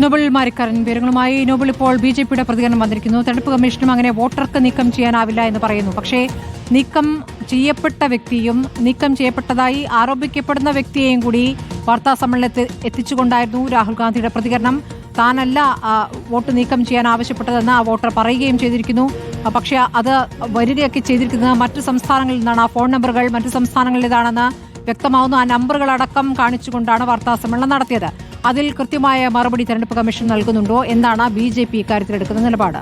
Nobel Marikkaran വിവരങ്ങളുമായി Nobel ഇപ്പോൾ B J പിയുടെ പ്രതികരണം വന്നിരിക്കുന്നു. തെരഞ്ഞെടുപ്പ് കമ്മീഷനും അങ്ങനെ വോട്ടർക്ക് നീക്കം ചെയ്യാനാവില്ല എന്ന് പറയുന്നു. പക്ഷേ നീക്കം ചെയ്യപ്പെട്ട വ്യക്തിയും നീക്കം ചെയ്യപ്പെട്ടതായി ആരോപിക്കപ്പെടുന്ന വ്യക്തിയെയും കൂടി വാർത്താ സമ്മേളനത്തിൽ എത്തിച്ചുകൊണ്ടായിരുന്നു രാഹുൽ ഗാന്ധിയുടെ പ്രതികരണം. താനല്ല വോട്ട് നീക്കം ചെയ്യാൻ ആവശ്യപ്പെട്ടതെന്ന് ആ വോട്ടർ പറയുകയും ചെയ്തിരിക്കുന്നു. പക്ഷേ അത് വരികയൊക്കെ ചെയ്തിരിക്കുന്നത് മറ്റു സംസ്ഥാനങ്ങളിൽ നിന്നാണ്. ആ ഫോൺ നമ്പറുകൾ മറ്റു സംസ്ഥാനങ്ങളിലേതാണെന്ന് വ്യക്തമാവുന്നു. ആ നമ്പറുകളടക്കം കാണിച്ചുകൊണ്ടാണ് വാർത്താ സമ്മേളനം നടത്തിയത്. അതിൽ കൃത്യമായ മറുപടി തെരഞ്ഞെടുപ്പ് കമ്മീഷൻ നൽകുന്നുണ്ടോ? എന്നാണ് ബി ജെ പി ഇക്കാര്യത്തിലെടുക്കുന്ന നിലപാട്?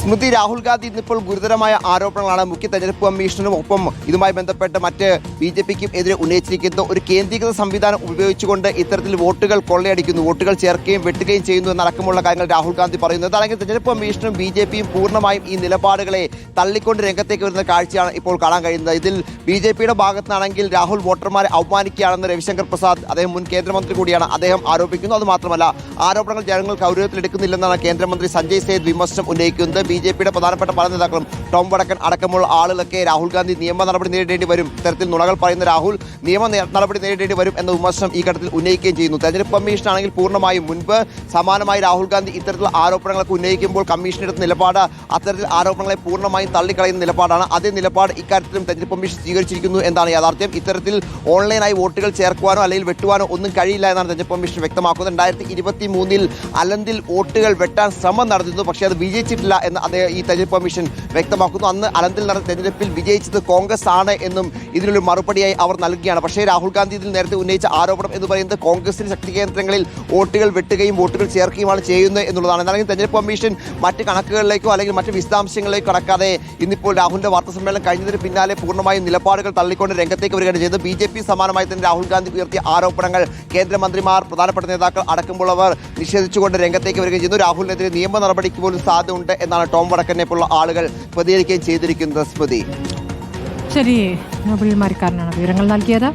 സ്മൃതി രാഹുൽ ഗാന്ധി ഇന്നിപ്പോൾ ഗുരുതരമായ ആരോപണങ്ങളാണ് മുഖ്യ തെരഞ്ഞെടുപ്പ് കമ്മീഷനും ഒപ്പം ഇതുമായി ബന്ധപ്പെട്ട് മറ്റ് ബി ജെ പിക്കും എതിരെ ഉന്നയിച്ചിരിക്കുന്നത് ഒരു കേന്ദ്രീകൃത സംവിധാനം ഉപയോഗിച്ചുകൊണ്ട് ഇത്തരത്തിൽ വോട്ടുകൾ കൊള്ളയടിക്കുന്നു. വോട്ടുകൾ ചേർക്കുകയും വെട്ടുകയും ചെയ്യുന്നു എന്നടക്കമുള്ള കാര്യങ്ങൾ രാഹുൽ ഗാന്ധി പറയുന്നത് അല്ലെങ്കിൽ തെരഞ്ഞെടുപ്പ് കമ്മീഷനും ബി ജെ പിയും പൂർണമായും ഈ നിലപാടുകളെ തള്ളിക്കൊണ്ട് രംഗത്തേക്ക് വരുന്ന കാഴ്ചയാണ് ഇപ്പോൾ കാണാൻ കഴിയുന്നത്. ഇതിൽ ബി ജെ പിയുടെ ഭാഗത്തുനിന്നാണെങ്കിൽ രാഹുൽ വോട്ടർമാരെ അവമാനിക്കുകയാണെന്ന് രവിശങ്കർ പ്രസാദ് അദ്ദേഹം മുൻ കേന്ദ്രമന്ത്രി കൂടിയാണ് അദ്ദേഹം ആരോപിക്കുന്നു. അത് മാത്രമല്ല ആരോപണങ്ങൾ ജനങ്ങൾ ഗൗരവത്തിലെടുക്കുന്നില്ലെന്നാണ് കേന്ദ്രമന്ത്രി സഞ്ജയ് സേത് വിമർശനം ഉന്നയിക്കുന്നത്. ബി ജെ പിയുടെ പ്രധാനപ്പെട്ട പല നേതാക്കളും ടോം വടക്കൻ അടക്കമുള്ള ആളുകളൊക്കെ രാഹുൽ ഗാന്ധി നിയമ നടപടി നേരിടേണ്ടി വരും. ഇത്തരത്തിൽ നുണകൾ പറയുന്ന രാഹുൽ നിയമ നടപടി നേരിടേണ്ടി വരും എന്ന വിമർശനം ഈ ഘട്ടത്തിൽ ഉന്നയിക്കുകയും ചെയ്യുന്നു. തെരഞ്ഞെടുപ്പ് കമ്മീഷൻ ആണെങ്കിൽ പൂർണമായും മുൻപ് സമാനമായി രാഹുൽ ഗാന്ധി ഇത്തരത്തിലുള്ള ആരോപണങ്ങളൊക്കെ ഉന്നയിക്കുമ്പോൾ കമ്മീഷൻ എടുത്ത നിലപാട് അത്തരത്തിൽ ആരോപണങ്ങളെ പൂർണമായും തള്ളിക്കളയുന്ന നിലപാടാണ്. അതേ നിലപാട് ഇക്കാര്യത്തിലും തെരഞ്ഞെടുപ്പ് കമ്മീഷൻ സ്വീകരിച്ചിരിക്കുന്നു എന്നാണ് യാഥാർത്ഥ്യം. ഇത്തരത്തിൽ ഓൺലൈനായി വോട്ടുകൾ ചേർക്കുവാനോ അല്ലെങ്കിൽ വെട്ടുവാനോ ഒന്നും കഴിയില്ല എന്നാണ് തെരഞ്ഞെടുപ്പ് കമ്മീഷൻ വ്യക്തമാക്കുന്നത്. രണ്ടായിരത്തി ഇരുപത്തി മൂന്നിൽ അലന്തിൽ വോട്ടുകൾ വെട്ടാൻ ശ്രമം നടത്തുന്നു പക്ഷേ അത് വിജയിച്ചിട്ടില്ല എന്ന് അദ്ദേഹം ഈ തെരഞ്ഞെടുപ്പ് കമ്മീഷൻ വ്യക്തമാക്കുന്നു. അന്ന് അലന്തിൽ നടന്ന തെരഞ്ഞെടുപ്പിൽ വിജയിച്ചത് കോൺഗ്രസ് ആണ് എന്നും ഇതിനൊരു മറുപടിയായി അവർ നൽകുകയാണ്. പക്ഷേ രാഹുൽ ഗാന്ധി ഇതിൽ നേരത്തെ ഉന്നയിച്ച ആരോപണം എന്ന് പറയുന്നത് കോൺഗ്രസിന് ശക്തി കേന്ദ്രങ്ങളിൽ വോട്ടുകൾ വെട്ടുകയും വോട്ടുകൾ ചേർക്കുകയുമാണ് ചെയ്യുന്നത് എന്നുള്ളതാണ്. എന്നാലും തെരഞ്ഞെടുപ്പ് കമ്മീഷൻ മറ്റ് കണക്കുകളിലേക്കോ അല്ലെങ്കിൽ മറ്റ് വിശദാംശങ്ങളിലേക്കോ കടക്കാതെ ഇന്നിപ്പോൾ രാഹുലിന്റെ വാർത്താ സമ്മേളനം കഴിഞ്ഞതിന് പിന്നാലെ പൂർണമായും നിലപാടുകൾ തള്ളിക്കൊണ്ട് രംഗത്തേക്ക് വരികയാണ് ചെയ്തത്. ബി ജെ പി സമാനമായി തന്നെ രാഹുൽ ഗാന്ധി ഉയർത്തിയ ആരോപണങ്ങൾ കേന്ദ്രമന്ത്രിമാർ പ്രധാനപ്പെട്ട നേതാക്കൾ അടക്കമുള്ളവർ നിഷേധിച്ചുകൊണ്ട് രംഗത്തേക്ക് വരികയും ചെയ്യുന്നു. രാഹുലിനെതിരെ നിയമ നടപടിക്ക് പോലും സാധ്യതയുണ്ട് എന്നാണ് ടോം വടക്കനെ പോലുള്ള ആളുകൾ പ്രതികരിക്കുകയും ചെയ്തിരിക്കുന്നത് സ്മൃതി. ശരി നോബൽ മാരിക്കാരനാണ് വിവരങ്ങൾ നൽകിയത്.